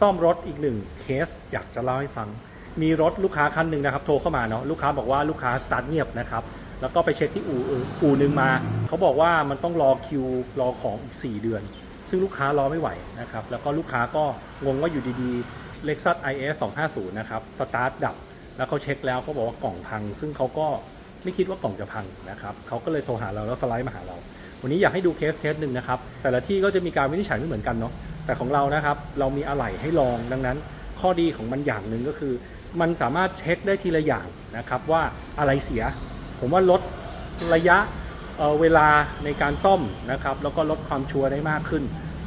ซ่อมรถอีกหนึ่งเคสอยากจะเล่าให้ฟัง มีรถลูกค้าคันหนึ่งนะครับ โทรเข้ามาเนาะลูกค้าบอกว่าลูกค้าสตาร์ทเงียบนะครับ แล้วก็ไปเช็คที่อู่อู่หนึ่งมา เขาบอกว่ามันต้องรอคิวรอของอีก 4 เดือน ซึ่งลูกค้ารอไม่ไหวนะครับ แล้วก็ลูกค้าก็งงว่าอยู่ดีๆ Lexus IS 250 นะครับสตาร์ทดับ แล้วเขาเช็คแล้วเขาบอกว่ากล่องพัง ซึ่งเขาก็ไม่คิดว่ากล่องจะพังนะครับเขาก็เลยโทรหาเราแล้วสไลด์มาหาเรา วันนี้อยากให้ดูเคสเคสหนึ่งนะครับแต่ละที่ก็จะมีการวินิจฉัยไม่เหมือนกันเนาะ แต่ของเรานะครับ เรามีอะไหล่ให้ลองดังนั้น ข้อดีของมันอย่างหนึ่งก็คือ มันสามารถเช็คได้ทีละอย่างนะครับว่าอะไรเสีย ผมว่าลดระยะเเวลาในการซ่อมนะครับแล้วก็ลดความชัวร์ได้มากขึ้น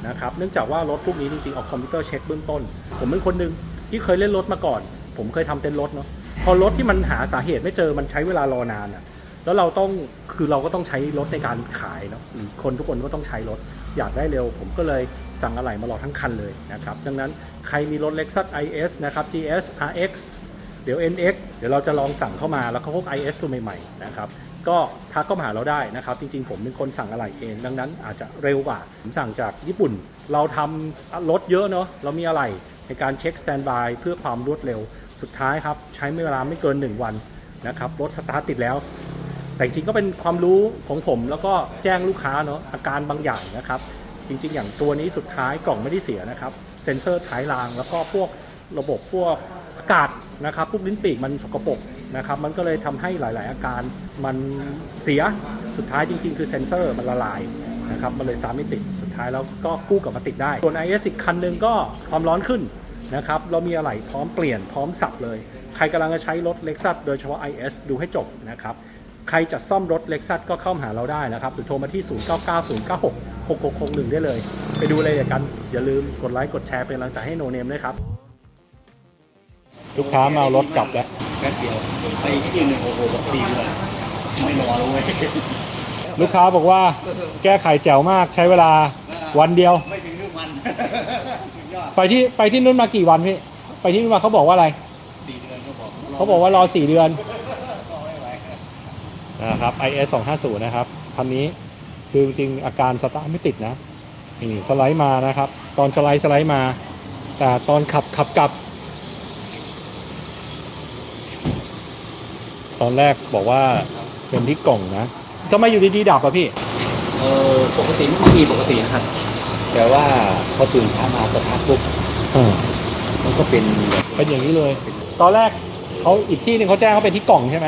นะครับเนื่องจากว่ารถพวกนี้จริงๆเอาคอมพิวเตอร์เช็คเบื้องต้น ผมเป็นคนหนึ่งที่เคยเล่นรถมาก่อน ผมเคยทำเต้นรถเนาะพอรถที่มันหาสาเหตุไม่เจอมันใช้เวลารอนานอะแล้วเราต้องคือเราก็ต้องใช้รถในการขายเนาะคนทุกคนก็ต้องใช้รถ อยากได้เร็ว ผมก็เลยสั่งอะไหล่มารอทั้งคันเลยนะครับดังนั้นใครมีรถ Lexus IS นะครับ GS RX เดี๋ยว NX เดี๋ยวเราจะลองสั่งเข้ามาแล้วก็พวก IS ตัวใหม่ๆนะครับก็ทักเข้ามาหาเราได้นะครับ จริงๆ ผมเป็นคนสั่งอะไหล่เอง ดังนั้นอาจจะเร็วกว่าผมสั่งจากญี่ปุ่น เราทำรถเยอะเนาะเรามีอะไหล่ในการเช็คสแตนบายเพื่อความรวดเร็วสุดท้ายครับ ใช้เวลาไม่เกิน 1 วันนะครับรถสตาร์ทติดแล้ว แต่จริงก็เป็นความรู้ของผมแล้วก็แจ้งลูกค้าเนาะอาการบางอย่างนะครับ จริง ๆ อย่างตัวนี้สุดท้ายกล่องไม่ได้เสียนะครับ เซ็นเซอร์ท้ายราง แล้วก็พวกระบบพวกอากาศนะครับพวกลิ้นปีกมันสกปรกนะครับ มันก็เลยทำให้หลาย ๆ อาการมันเสียสุดท้ายจริง ๆ คือเซ็นเซอร์มันละลายนะครับมันเลยสาร์ทไม่ติดสุดท้ายแล้วก็กู้กลับมาติดได้ ส่วน IS อีกคันหนึ่งก็ความร้อนขึ้นนะครับเรามีอะไหล่พร้อมเปลี่ยนพร้อมสับเลย ใครกำลังจะใช้รถ Lexus โดยเฉพาะ IS ดูให้จบนะครับ ใครจะซ่อมรถ Lexus ก็เข้ามาหาเราได้นะครับ หรือโทรมาที่ 0990966661 ได้เลย ไปดูเลยกัน อย่าลืมกดไลค์กดแชร์เป็นกำลังใจให้โนเนมด้วยครับ ลูกค้ามาเอารถกลับแล้วแป๊บเดียวไปที่หนึ่งโอ้โหแบบสี่เดือนไม่รอแล้วเว้ยลูกค้าบอกว่าแก้ไขแจ๋วมากใช้เวลาวันเดียว ไม่ถึงครึ่งวันสุดยอดไปที่ไปที่นู้นมากี่วันพี่ ไปที่นู้นมาเขาบอกว่าอะไรสี่เดือนก็บอกเขาบอกว่ารอ4เดือนรอไม่ไหว นะครับ IS 250 นะครับคันนี้คือจริงๆอาการสตาร์ทไม่ติดนะนี่สไลด์มานะครับ ตอนสไลด์สไลด์มา แต่ตอนขับขับกลับ ตอนแรกบอกว่าเป็นที่กล่องนะทำไมอยู่ดีๆดับอะพี่ เออปกติไม่มีปกตินะครับ แต่ว่าพอตื่นเช้ามาสตาร์ทปุ๊บมันก็เป็นแบบเป็นอย่างนี้เลย ตอนแรกเขาอีกที่หนึ่งเขาแจ้งเขาเป็นที่กล่องใช่ไหม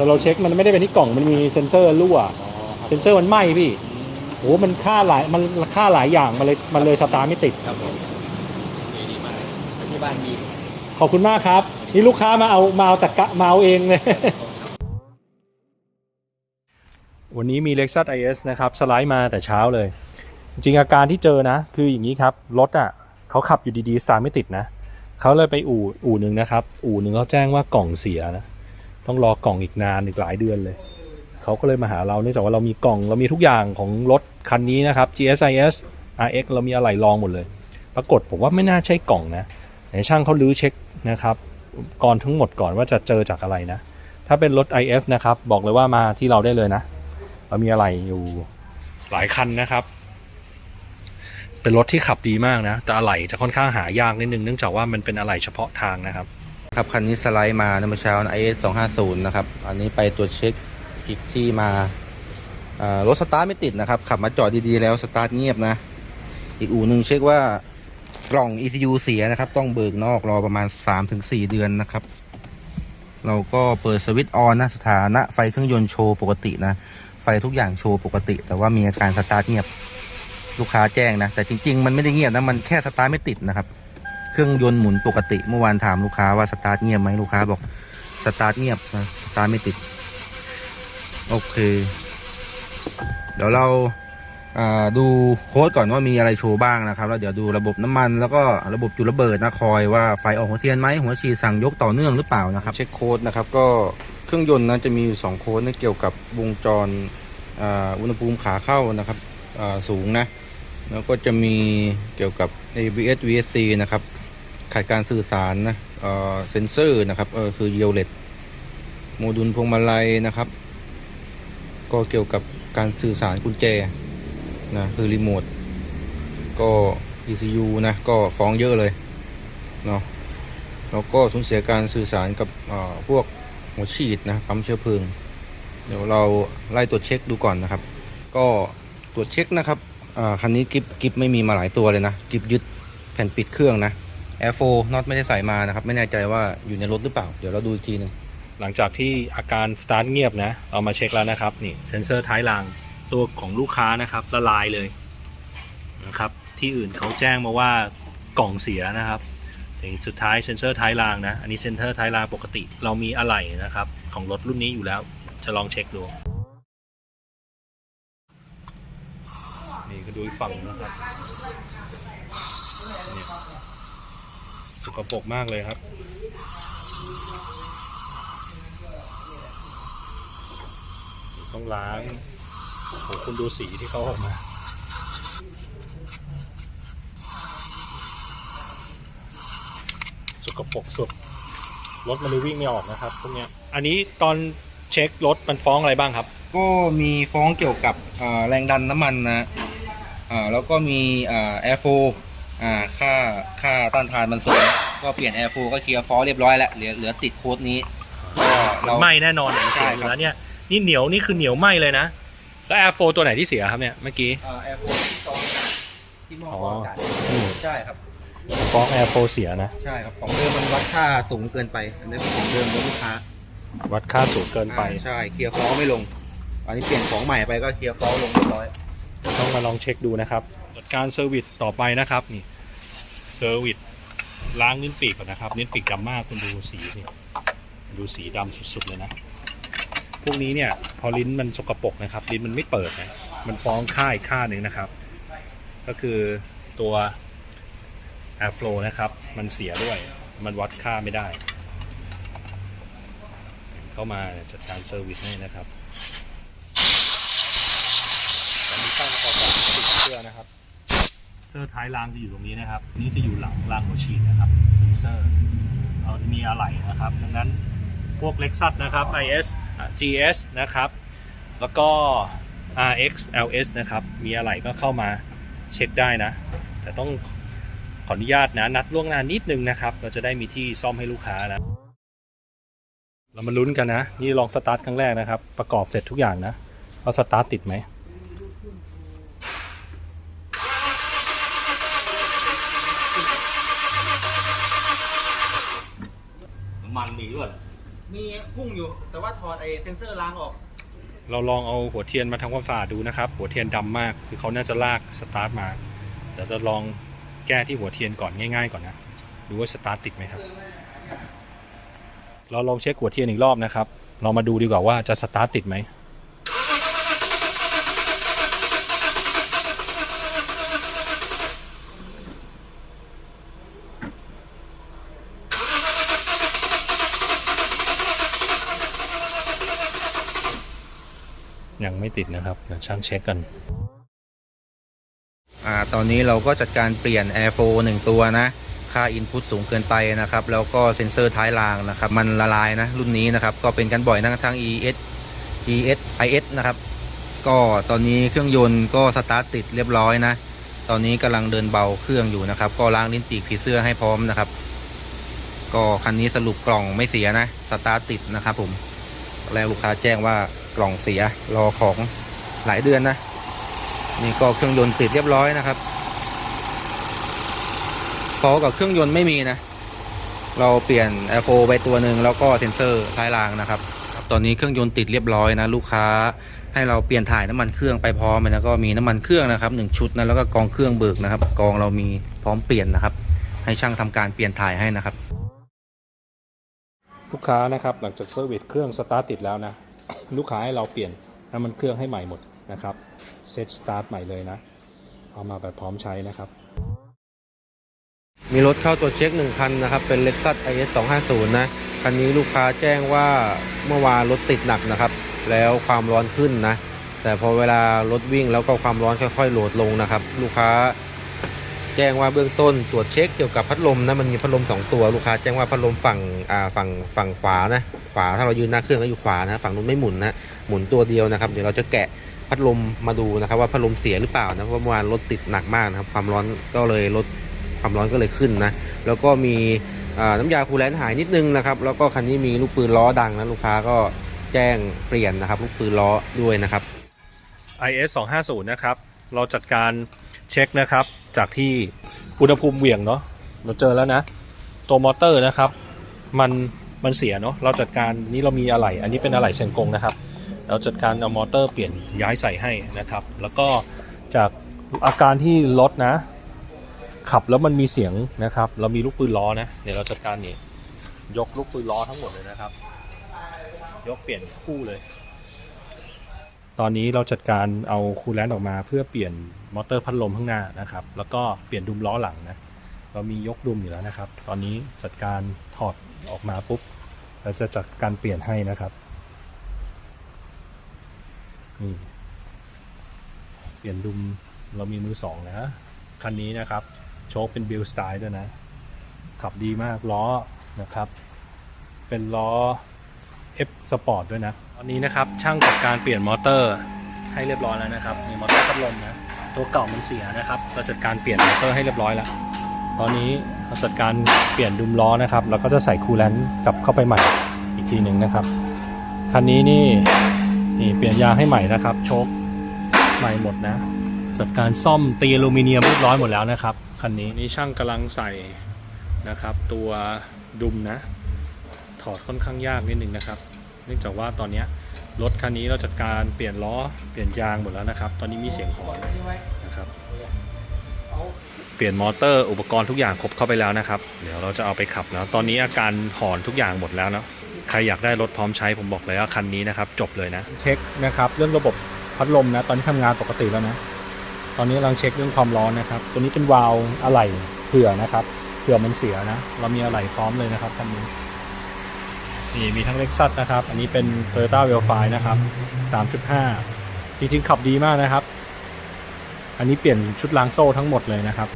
แต่เราเช็คมันไม่ได้เป็นที่กล่องมันมีเซ็นเซอร์รั่วเซ็นเซอร์มันไหม้พี่โอ้มันค่าหลายมันค่าหลายอย่างมันเลยมันเลยสตาร์ทไม่ติดครับผมดีดีมากที่บ้านมีขอบคุณมากครับ นี่ลูกค้ามาเอามาเอาแต่กะมาเอาเองเลยวันนี้มี Lexus IS นะครับสไลด์มาแต่เช้าเลย จริงๆอาการที่เจอนะ คืออย่างนี้ครับ รถอะเขาขับอยู่ดีๆสตาร์ทไม่ติดนะเขาเลยไปอู่อู่หนึ่งนะครับ อู่หนึ่งเขาแจ้งว่ากล่องเสียนะ ต้องรอกล่องอีกนานอีกหลายเดือนเลย เขาก็เลยมาหาเราเนื่องจากว่าเรามีกล่องเรามีทุกอย่างของรถคันนี้นะครับ GSIS RX เรามีอะไรลองหมดเลย ปรากฏผมว่าไม่น่าใช่กล่องนะไหนช่างเขาลื้อเช็คนะครับก่อนทั้งหมดก่อนว่าจะเจอจากอะไรนะ ถ้าเป็นรถ IS นะครับ บอกเลยว่ามาที่เราได้เลยนะ เรามีอะไรอยู่หลายคันนะครับ เป็นรถที่ขับดีมากนะ แต่อะไหล่จะค่อนข้างหายากนิดนึงเนื่องจากว่ามันเป็นอะไหล่เฉพาะทางนะครับ ครับ คันนี้สไลด์มานเมื่อเช้าไอเอสสองห้าศูนย์นะครับ อันนี้ไปตรวจเช็คอีกที่มาอ่ารถสตาร์ทไม่ติดนะครับ ขับมาจอดดีๆแล้วสตาร์ทเงียบนะ อีกอู่หนึ่งเช็คว่ากล่อง ECU เสียนะครับ ต้องเบิกนอกรอประมาณ 3-4 เดือนนะครับ เราก็เปิดสวิตช์ออนนะสถานะไฟเครื่องยนต์โชว์ปกตินะ ไฟทุกอย่างโชว์ปกติ แต่ว่ามีอาการสตาร์ทเงียบ ลูกค้าแจ้งนะ แต่จริง ๆ มันไม่ได้เงียบนะ มันแค่สตาร์ทไม่ติดนะครับ เครื่องยนต์หมุนปกติเมื่อวานถามลูกค้าว่าสตาร์ทเงียบไหมลูกค้าบอกสตาร์ทเงียบนะสตาร์ทไม่ติด โอเค เดี๋ยวเราดูโค้ดก่อนว่ามีอะไรโชว์บ้างนะครับแล้วเดี๋ยวดูระบบน้ำมันแล้วก็ระบบจุดระเบิดนะคอยว่าไฟออกหัวเทียนไหมหัวฉีดสั่งยกต่อเนื่องหรือเปล่านะครับ เช็คโค้ดนะครับก็เครื่องยนต์นะจะมีอยู่สองโค้ดนะเกี่ยวกับวงจรอ,อุณหภูมิขาเข้านะครับสูงนะแล้วก็จะมีเกี่ยวกับ ABS VSC นะครับ ขาดการสื่อสารนะเอ่อเซนเซอร์นะครับเออคือเยลเลตโมดูลพวงมาลัยนะครับ ก็เกี่ยวกับการสื่อสารกุญแจนะคือรีโมทก็ ECU นะก็ฟ้องเยอะเลยเนาะแล้วก็สูญเสียการสื่อสารกับพวกหัวฉีดนะปั๊มเชื้อเพลิง เดี๋ยวเราไล่ตรวจเช็คดูก่อนนะครับ ก็ตรวจเช็คนะครับอ่าคันนี้กิฟกิฟไม่มีมาหลายตัวเลยนะ กิฟยึดแผ่นปิดเครื่องนะ Air 4น็อตไม่ได้ใส่มานะครับ ไม่แน่ใจว่าอยู่ในรถหรือเปล่า เดี๋ยวเราดูอีกทีหนึงหลังจากที่อาการสตาร์ทเงียบนะเอามาเช็คแล้วนะครับนี่เซ็นเซอร์ท้ายรางตัวของลูกค้านะครับละลายเลยนะครับที่อื่นเขาแจ้งมาว่ากล่องเสียนะครับแต่สุดท้ายเซ็นเซอร์ท้ายรางนะ อันนี้เซ็นเซอร์ท้ายรางปกติ เรามีอะไหล่นะครับ ของรถรุ่นนี้อยู่แล้ว จะลองเช็คดู นี่ก็ดูฝั่งนะครับนี่ สกปรกมากเลยครับ ต้องล้างโอ้คุณดูสีที่เขาออกมาสกปรกสุดรถมันเลยวิ่งไม่ออกนะครับพวกเนี้ยอันนี้ตอนเช็ครถมันฟ้องอะไรบ้างครับ ก็มีฟ้องเกี่ยวกับแรงดันน้ำมันนะแล้วก็มีแอ่า Air 4 อ่าค่าค่าต้านทานมันสูงก็เปลี่ยน Air 4ก็เคลียร์ฟอลเรียบร้อยแล้วเหลือเหลือติดโค้ดนี้ก็เรา ไหม้แน่นอนเนี่ยมันเสียใช่อครับยู่แล้วเนี่ยนี่เหนียวนี่คือเหนียวไหม้เลยนะ แล้ว Air 4ตัวไหนที่เสียครับเนี่ยเมื่อกี้ อ่า Air 4ที่ซองที่หม้ออ๋ออากาศอืม ใช่ครับฟ้อง Air 4เสียนะ ใช่ครับ ของเดิมมันวัดค่าสูงเกินไป อันนี้เป็นของเดิมของลูกค้าวัดค่าสูงเกินไป อ่าใช่ เคลียร์ฟอลไม่ลง อันนี้เปลี่ยนของใหม่ไปก็เคลียร์ฟอลลงเรียบร้อย ต้องมาลองเช็คดูนะครับจัดการเซอร์วิสต่อไปนะครับนี่ เซอร์วิสล้างนิ้นปีกก่อนนะครับนิ้นปีกดำมากคุณดูสีนี่ดูสีดำสุดๆเลยนะพวกนี้เนี่ยพอลิ้นมันสกปรกนะครับ ลิ้นมันไม่เปิดนะมันฟ้องค่าอีกค่าหนึ่งนะครับ ก็คือตัว airflow นะครับ มันเสียด้วย มันวัดค่าไม่ได้ เข้ามาจัดการเซอร์วิสให้นะครับอันนี้ตั้งประกอบกับติดเสื้อนะครับ เสื้อท้ายรางจะอยู่ตรงนี้นะครับนี่จะอยู่หลังรางหัวฉีดนะครับเซนเซอร์เอามีอะไหล่นะครับ ดังนั้นพวก Lexus นะครับ IS GS นะครับ แล้วก็ RX LS นะครับ มีอะไหล่ก็เข้ามาเช็คได้นะ แต่ต้องขออนุญาตนะ นัดล่วงหน้านิดนึงนะครับ เราจะได้มีที่ซ่อมให้ลูกค้านะ เรามาลุ้นกันนะ นี่ลองสตาร์ทครั้งแรกนะครับ ประกอบเสร็จทุกอย่างนะว่าสตาร์ทติดไหม มันมีด้วยมีพุ่งอยู่ แต่ว่าถอดไอเซนเซอร์ล้างออก เราลองเอาหัวเทียนมาทำความสะอาดดูนะครับ หัวเทียนดำมาก คือเขาน่าจะลากสตาร์ทมาเดี๋ยวจะลองแก้ที่หัวเทียนก่อนง่าย ๆ ก่อนนะดูว่าสตาร์ทติดไหมครับ เราลองเช็คหัวเทียนอีกรอบนะครับ เรามาดูดีกว่าว่าจะสตาร์ทติดไหม ยังไม่ติดนะครับเดี๋ยวช่างเช็คกันอ่าตอนนี้เราก็จัดการเปลี่ยน Air 4 1ตัวนะ ค่า Input สูงเกินไปนะครับ แล้วก็เซ็นเซอร์ท้ายรางนะครับ มันละลายนะ รุ่นนี้นะครับ ก็เป็นกันบ่อยทั้งทั้ง ES GS IS นะครับ ก็ตอนนี้เครื่องยนต์ก็สตาร์ทติดเรียบร้อยนะ ตอนนี้กำลังเดินเบาเครื่องอยู่นะครับ ก็ล้างลิ้นปีกผีเสื้อให้พร้อมนะครับ ก็คันนี้สรุปกล่องไม่เสียนะ สตาร์ทติดนะครับผมตอนแรกลูกค้าแจ้งว่า กล่องเสียรอของหลายเดือนนะ นี่ก็เครื่องยนต์ติดเรียบร้อยนะครับฟอกับเครื่องยนต์ไม่มีนะ เราเปลี่ยน Air 4ไปตัวหนึ่งแล้วก็เซ็นเซอร์ท้ายรางนะครับตอนนี้เครื่องยนต์ติดเรียบร้อยนะ ลูกค้าให้เราเปลี่ยนถ่ายน้ำมันเครื่องไปพร้อมเลยนะก็มีน้ำมันเครื่องนะครับหนึ่งชุดนะแล้วก็กองเครื่องเบิกนะครับ กองเรามีพร้อมเปลี่ยนนะครับ ให้ช่างทำการเปลี่ยนถ่ายให้นะครับ ลูกค้านะครับหลังจากเซอร์วิสเครื่องสตาร์ทติดแล้วนะ ลูกค้าให้เราเปลี่ยนน้ำมันเครื่องให้ใหม่หมดนะครับเซตสตาร์ทใหม่เลยนะ เอามาแบบพร้อมใช้นะครับ มีรถเข้าตัวจเช็คหนึ่งคันนะครับ เป็น Lexus IS 250 นะ คันนี้ลูกค้าแจ้งว่าเมื่อวานรถติดหนักนะครับ แล้วความร้อนขึ้นนะ แต่พอเวลารถวิ่งแล้วก็ความร้อนค่อยๆโหลดลงนะครับ ลูกค้า แจ้งว่าเบื้องต้นตรวจเช็คเกี่ยวกับพัดลมนะมันมีพัดลม 2 ตัวลูกค้าแจ้งว่าพัดลมฝั่งอ่าฝั่งฝั่งขวานะขวาถ้าเรายืนหน้าเครื่องก็อยู่ขวานะฝั่งนู้นไม่หมุนนะหมุนตัวเดียวนะครับเดี๋ยวเราจะแกะพัดลมมาดูนะครับว่าพัดลมเสียหรือเปล่านะเพราะเมื่อวานรถติดหนักมากนะครับความร้อนก็เลยลดความร้อนก็เลยขึ้นนะแล้วก็มีอ่าน้ำยาคูลแลนหายนิดนึงนะครับแล้วก็คันนี้มีลูกปืนล้อดังนะลูกค้าก็แจ้งเปลี่ยนนะครับลูกปืนล้อด้วยนะครับ IS 250 นะครับ เราจัดการ เช็คนะครับ จากที่อุณหภูมิเหวี่ยงเนาะเราเจอแล้วนะ ตัวมอเตอร์นะครับ มันมันเสียเนาะเราจัดการนี่เรามีอะไหล่อันนี้เป็นอะไหล่เซนกงนะครับ เราจัดการเอามอเตอร์เปลี่ยนย้ายใส่ให้นะครับ แล้วก็จากอาการที่รถนะ ขับแล้วมันมีเสียงนะครับ เรามีลูกปืนล้อนะเดี๋ยวเราจัดการนี่ยกลูกปืนล้อทั้งหมดเลยนะครับ ยกเปลี่ยนคู่เลย ตอนนี้เราจัดการเอาคูลแลนต์ออกมา เพื่อเปลี่ยนมอเตอร์พัดลมข้างหน้านะครับ แล้วก็เปลี่ยนดุมล้อหลังนะ เรามียกดุมอยู่แล้วนะครับ ตอนนี้จัดการถอดออกมาปุ๊บเราจะจัดการเปลี่ยนให้นะครับนี่เปลี่ยนดุมเรามีมือสองนะคันนี้นะครับ โชคเป็นบิลสไตล์ด้วยนะ ขับดีมากล้อนะครับ เป็นล้อ F Sport ด้วยนะ อนนี้นะครับช่างจัดการเปลี่ยนมอเตอร์ให้เรียบร้อยแล้วนะครับมีมอเตอร์พัดลมนะตัวเก่ามันเสียนะครับเราจัดการเปลี่ยนมอเตอร์ให้เรียบร้อยแล้วตอนนี้เราจัดการเปลี่ยนดุมล้อนะครับแล้วก็จะใส่คูลแลนต์กลับเข้าไปใหม่อีกทีหนึ่งนะครับคันนี้นี่นี่เปลี่ยนยางให้ใหม่นะครับโชคใหม่หมดนะจัดการซ่อมตีอลูมิเนียมเรียบร้อยหมดแล้วนะครับคันนี้นี่ช่างกำลังใส่นะครับ ตัวดุมนะ ถอดค่อนข้างยากนิดหนึ่งนะครับ นื่องจากว่าตอนนี้รถคันนี้เราจัดการเปลี่ยนล้อเปลี่ยนยางหมดแล้วนะครับ ตอนนี้มีเสียงหอนนะครับ เปลี่ยนมอเตอร์อุปกรณ์ทุกอย่างครบเข้าไปแล้วนะครับ เดี๋ยวเราจะเอาไปขับแล้วตอนนี้อาการหอนทุกอย่างหมดแล้วเนาะใครอยากได้รถพร้อมใช้ผมบอกเลยว่าคันนี้นะครับ จบเลยนะ เช็คนะครับเรื่องระบบพัดลมนะ ตอนนี้ทำงานปกติแล้วนะ ตอนนี้กำลังเช็คเรื่องความร้อนนะครับ ตัวนี้เป็นวาล์วอะไหล่เผื่อนะครับเผื่อมันเสียนะ เรามีอะไหล่พร้อมเลยนะครับคันนี้ นี่มีทั้งเล็กซัสนะครับ อันนี้เป็น Toyota w e l f i นะครับ 3.5 จริงๆ ขับดีมากนะครับ อันนี้เปลี่ยนชุดล้างโซ่ทั้งหมดเลยนะครับ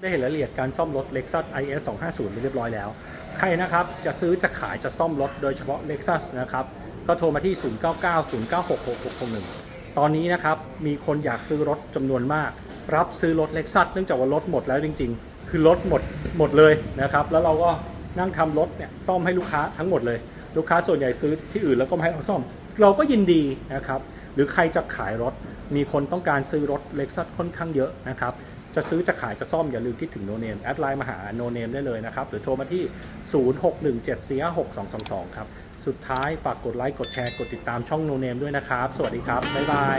ได้เห็นรายละเอียดการซ่อมรถ Lexus IS 250ไปเรียบร้อยแล้ว ใครนะครับ จะซื้อจะขายจะซ่อมรถโดยเฉพาะ Lexus นะครับ ก็โทรมาที่ 0990966661 ตอนนี้นะครับ มีคนอยากซื้อรถจำนวนมาก รับซื้อรถ Lexus เนื่องจากว่ารถหมดแล้วจริง ๆ คือรถหมดหมดเลยนะครับ แล้วเราก็ นั่งทำรถเนี่ยซ่อมให้ลูกค้าทั้งหมดเลย ลูกค้าส่วนใหญ่ซื้อที่อื่นแล้วก็มาให้เราซ่อม เราก็ยินดีนะครับ หรือใครจะขายรถ มีคนต้องการซื้อรถ Lexus ค่อนข้างเยอะนะครับ จะซื้อจะขายจะซ่อมอย่าลืมคิดถึงโนเนมแอดไลน์มาหาโนเนมได้เลยนะครับ หรือโทรมาที่ 0617456222 ครับ สุดท้ายฝากกดไลค์กดแชร์กดติดตามช่องโนเนมด้วยนะครับ สวัสดีครับบ๊ายบาย